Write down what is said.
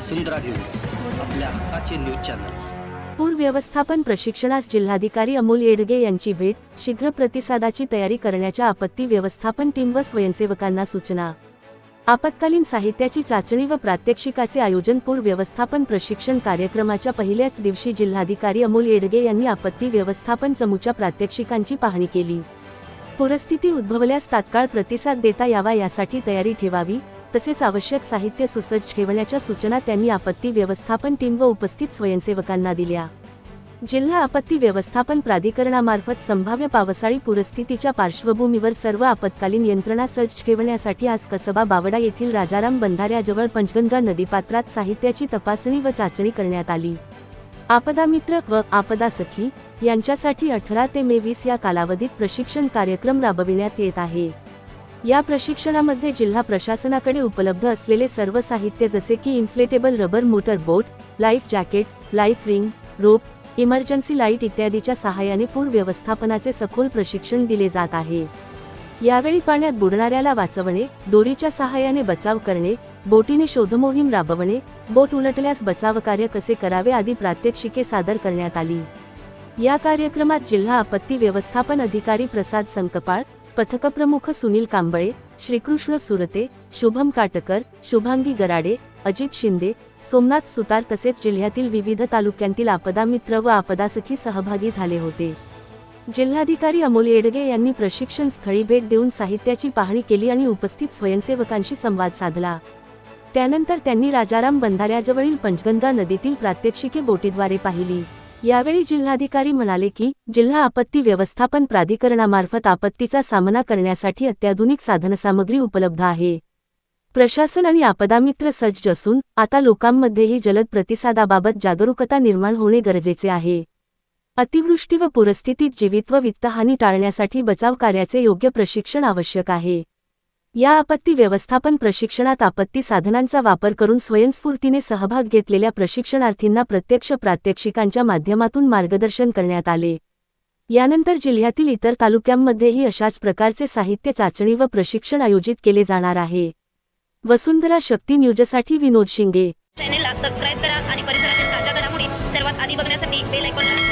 वसुंधरा news आपल्या हक्काचे news channel. पूर व्यवस्थापन प्रशिक्षणास जिल्हाधिकारी अमोल येडगे यांची भेट शीघ्र प्रतिसादाची तयारी करण्याच्या आपत्ती व्यवस्थापन टीम व स्वयंसेवकांना सूचना. आपत्कालीन साहित्याची चाचणी व प्रात्यक्षिकाचे आयोजन पूर व्यवस्थापन प्रशिक्षण कार्यक्रमाच्या पहिल्याच दिवशी जिल्हाधिकारी अमोल येडगे यांनी आपत्ती व्यवस्थापन चमूच्या प्रात्यक्षिकांची पाहणी केली. पूरस्थिती उद्भवल्यास तात्काळ प्रतिसाद देता यावा यासाठी तयारी ठेवावी तसेच आवश्यक साहित्य सुसज्ज ठेवण्याच्या सूचना त्यांनी आपत्ती व्यवस्थापन टीम व उपस्थित स्वयंसेवकांना दिल्या. जिल्हा आपत्ती व्यवस्थापन प्राधिकरणामार्फत संभाव्य पावसाळी पूरस्थितीच्या पार्श्वभूमीवर सर्व आपत्कालीन यंत्रणा सज्ज ठेवण्यासाठी आज कसबा बावडा येथील राजाराम बंधाऱ्याजवळ पंचगंगा नदीपात्रात साहित्याची तपासणी व चाचणी करण्यात आली. आपदा मित्र व आपदा सखी यांच्यासाठी अठरा ते मे वीस या कालावधीत प्रशिक्षण कार्यक्रम राबविण्यात येत आहे. या प्रशिक्षणामध्ये जिल्हा प्रशासनाकडे उपलब्ध असलेले सर्व साहित्य जसे की inflatable rubber motor boat life jacket life ring rope emergency light इत्यादीच्या सहाय्याने पूर व्यवस्थापनाचे सखोल प्रशिक्षण दिले जात आहे. यावेळी पाण्यात बुडणाऱ्याला वाचवणे दोरीच्या सहाय्याने बचाव करणे बोटीने शोधमोहीम राबवणे बोट उलटल्यास बचावकार्य कसे करावे आदी प्रात्यक्षिके सादर करण्यात आली. या कार्यक्रमात जिल्हा आपत्ती व्यवस्थापन अधिकारी प्रसाद संकपाळ पथकप्रमुख सुनील कांबळे श्रीकृष्ण सुरते शुभम काटकर शुभांगी गराडे अजित शिंदे सोमनाथ सुतार तसेच जिल्ह्यातील विविध तालुक्यांतील आपदा मित्र व आपदासखी सहभागी झाले होते. जिल्हाधिकारी अमोल येडगे यांनी प्रशिक्षण स्थळी भेट देऊन साहित्याची पाहणी केली आणि उपस्थित स्वयंसेवकांशी संवाद साधला. त्यानंतर त्यांनी राजाराम बंधाऱ्याजवळील पंचगंगा नदीतील प्रात्यक्षिके बोटीद्वारे पाहिली. यावेळी जिल्हाधिकारी म्हणाले की जिल्हा आपत्ती व्यवस्थापन प्राधिकरणामार्फत आपत्तीचा सामना करण्यासाठी अत्याधुनिक साधनसामग्री उपलब्ध आहे. प्रशासन आणि आपदामित्र सज्ज असून आता लोकांमध्येही जलद प्रतिसादाबाबत जागरूकता निर्माण होणे गरजेचे आहे. अतिवृष्टी व पुरस्थितीत जीवित व वित्तहानी टाळण्यासाठी बचाव कार्याचे योग्य प्रशिक्षण आवश्यक आहे. या आपत्ती व्यवस्थापन प्रशिक्षणात आपत्ती साधनांचा वापर करून स्वयंस्फूर्तीने सहभाग घेतलेल्या प्रशिक्षणार्थींना प्रत्यक्ष प्रात्यक्षिकांच्या माध्यमातून मार्गदर्शन करण्यात आले. यानंतर जिल्ह्यातील इतर तालुक्यांमध्येही अशाच प्रकारचे साहित्य चाचणी व प्रशिक्षण आयोजित केले जाणार आहे. वसुंधरा शक्ती न्यूजसाठी विनोद शिंगे. चॅनेलला सबस्क्राईब करा आणि परिसरातील ताज्या घडामोडी सर्वात आधी बघण्यासाठी बेल ऐकून